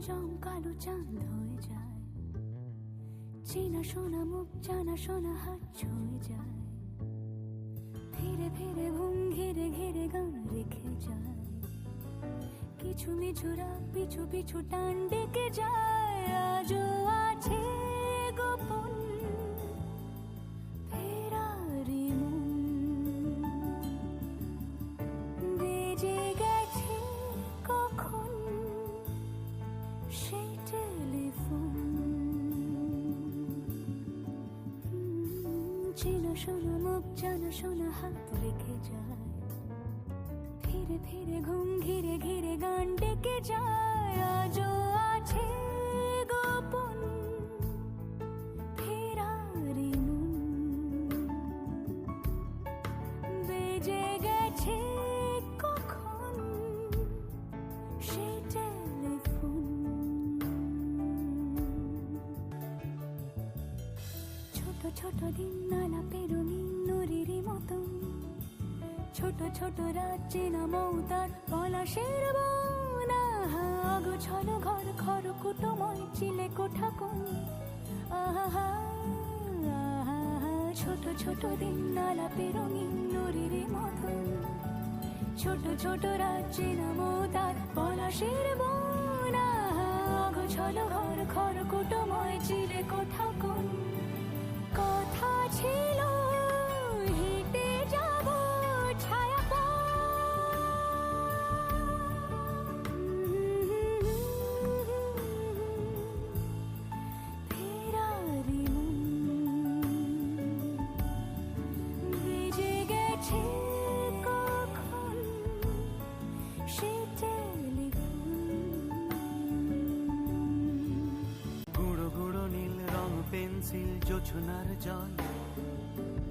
জম কালো চাঁদ হয়ে যায়। চেনা শোনা মুখ জানা শোনা হাত ছুঁয়ে যায়। ধীরে ফিরে ঘুম ঘিরে ঘিরে গান রেখে যায়। কিছু মিছুরা পিছু পিছু টান ডেকে যায়। চেনা শোনা, মুখ জানা শোনা, হাত রেখে যায়। ফিরে ফিরে ঘুম ঘিরে ঘিরে গান ডেকে যায়। ছোট ছোট দিন নালা পেরোনি নরির মতন ছোট ছোট রাজ্যে না মৌতার পলাশের বোনা। আগো ছলো ঘর, খর কুটময় চিলে কোঠা কোন আহা ছোট ছোট দিন নালা পেরোনি নরির মতন ছোট ছোট রাজ্যে না মৌতার পলাশের বোনা। আগো ছলো ঘর, খর কুটময় চিলে কোঠা tears. পেন্সিল জোছনার জল।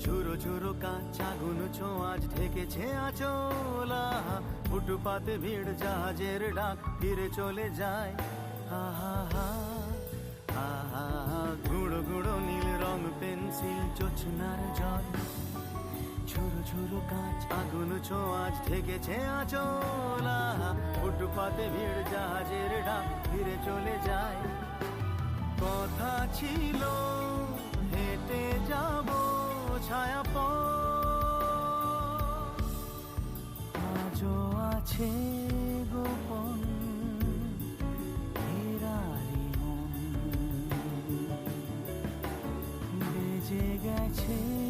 ঝুরো ঝুরো কাঁচ আগুন ছোঁয়াজ ঢেকেছে আচলা। ফুটপাতে ভিড়, জাহাজের ডাক ফিরে চলে যায়। আহা আহা গুঁড়ো নীল রং পেন্সিল জোছনার জল। ঝুরো ঝুরো কাঁচ আগুন ছোঁয়াজ ঠেকেছে আচলা। ফুটপাতে ভিড়, জাহাজের ডাক ফিরে চলে যায়। কথা ছিল আছে গোপন বেজে গেছে।